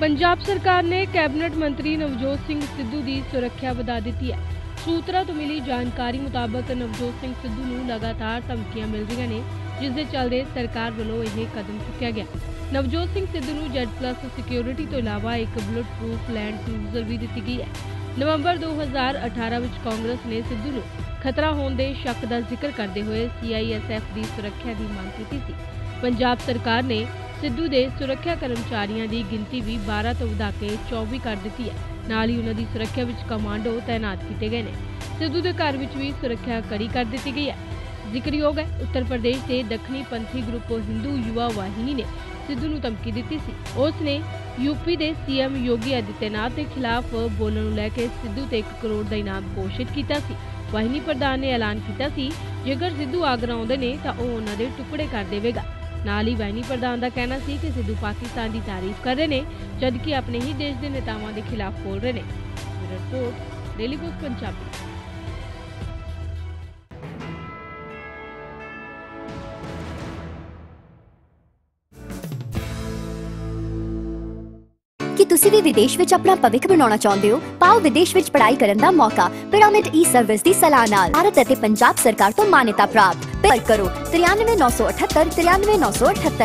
ਪੰਜਾਬ ਸਰਕਾਰ ਨੇ ਕੈਬਨਿਟ ਮੰਤਰੀ ਨਵਜੋਤ ਸਿੰਘ ਸਿੱਧੂ ਦੀ ਸੁਰੱਖਿਆ ਵਧਾ ਦਿੱਤੀ ਹੈ। ਸੂਤਰਾਂ ਤੋਂ ਮਿਲੀ ਜਾਣਕਾਰੀ ਮੁਤਾਬਕ ਨਵਜੋਤ ਸਿੰਘ ਸਿੱਧੂ ਨੂੰ ਲਗਾਤਾਰ ਧਮਕੀਆਂ ਮਿਲ ਰਹੀਆਂ ਨੇ, ਜਿਸ ਦੇ ਚੱਲਦੇ ਸਰਕਾਰ ਵੱਲੋਂ ਇਹ ਕਦਮ ਚੁੱਕਿਆ ਗਿਆ। ਨਵਜੋਤ ਸਿੰਘ ਸਿੱਧੂ ਨੂੰ ਜੈਡ ਪਲੱਸ ਸਿਕਿਉਰਿਟੀ ਤੋਂ ਇਲਾਵਾ ਇੱਕ ਬੁਲਟ ਪ੍ਰੂਫ ਲੈਂਡ ਕਰੂਜ਼ਰ ਵੀ ਦਿੱਤੀ ਗਈ ਹੈ। ਨਵੰਬਰ 2018 ਵਿੱਚ ਕਾਂਗਰਸ ਨੇ ਸਿੱਧੂ ਨੂੰ ਖਤਰਾ ਹੋਣ ਦੇ ਸ਼ੱਕ ਦਾ ਜ਼ਿਕਰ ਕਰਦੇ ਹੋਏ ਸੀਆਈਐਸਐਫ ਦੀ ਸੁਰੱਖਿਆ ਦੀ ਮੰਗ ਕੀਤੀ ਸੀ। ਪੰਜਾਬ ਸਰਕਾਰ ਨੇ ਸਿੱਧੂ ਦੇ ਸੁਰੱਖਿਆ ਕਰਮਚਾਰੀਆਂ ਦੀ ਗਿਣਤੀ ਵੀ 12 ਤੋਂ ਵਧਾ ਕੇ 24 ਕਰ ਦਿੱਤੀ ਹੈ। ਨਾਲ ਹੀ ਉਹਨਾਂ ਦੀ ਸੁਰੱਖਿਆ ਵਿੱਚ ਕਮਾਂਡੋ ਤਾਇਨਾਤ ਕੀਤੇ ਗਏ ਨੇ। ਸਿੱਧੂ ਦੇ ਘਰ ਵਿੱਚ ਵੀ ਸੁਰੱਖਿਆ ਕੜੀ ਕਰ ਦਿੱਤੀ ਗਈ ਹੈ। ਜ਼ਿਕਰਯੋਗ ਹੈ, ਉੱਤਰ ਪ੍ਰਦੇਸ਼ ਦੇ ਦੱਖਣੀ ਪੰਥੀ ਗਰੁੱਪ ਹਿੰਦੂ ਯੁਵਾ ਵਾਹਿਨੀ ਨੇ ਸਿੱਧੂ ਨੂੰ ਧਮਕੀ ਦਿੱਤੀ ਸੀ। ਉਸ ਨੇ ਯੂਪੀ ਦੇ ਸੀਐਮ ਯੋਗੀ ਆਦਿੱਤਿਆਨਾਥ ਦੇ ਖਿਲਾਫ ਬੋਲਣ ਨੂੰ ਲੈ ਕੇ ਸਿੱਧੂ ਤੇ 1 ਕਰੋੜ ਦਾ ਇਨਾਮ ਘੋਸ਼ਿਤ ਕੀਤਾ ਸੀ। ਵਾਹਿਨੀ ਪ੍ਰਧਾਨ ਨੇ ਐਲਾਨ ਕੀਤਾ ਸੀ, ਜੇਕਰ ਸਿੱਧੂ ਆਗਰਾ ਆਉਂਦੇ ਨੇ ਤਾਂ ਉਹ ਉਹਨਾਂ ਦੇ ਟੁਕੜੇ ਕਰ ਦੇਵੇਗਾ। ਨਾਲ ਹੀ ਵਾਹਿਨੀ ਪ੍ਰਧਾਨ ਦਾ ਕਹਿਣਾ ਸੀ ਕਿ ਸਿੱਧੂ ਪਾਕਿਸਤਾਨ ਦੀ ਤਾਰੀਫ ਕਰ ਰਹੇ ਨੇ, ਜਦਕਿ ਆਪਣੇ ਹੀ ਦੇਸ਼ ਦੇ ਨੇਤਾਵਾਂ ਦੇ ਖਿਲਾਫ ਬੋਲ ਰਹੇ ਨੇ। Report, Daily Post, Punjabi. ਕੀ ਤੁਸੀਂ ਵੀ ਵਿਦੇਸ਼ ਵਿੱਚ ਆਪਣਾ ਭਵਿੱਖ ਬਣਾਉਣਾ ਚਾਹੁੰਦੇ ਹੋ? ਪਾਓ ਵਿਦੇਸ਼ ਵਿੱਚ ਪੜ੍ਹਾਈ ਕਰਨ ਦਾ ਮੌਕਾ, ਪਿਰਾਮਿਡ ਈ ਸਰਵਿਸ ਦੀ ਸਲਾਹ ਨਾਲ। ਭਾਰਤ ਅਤੇ ਪੰਜਾਬ ਸਰਕਾਰ ਤੋਂ ਮਾਨਤਾ ਪ੍ਰਾਪਤ। ਪਰ ਕਰੋ। 93978 93978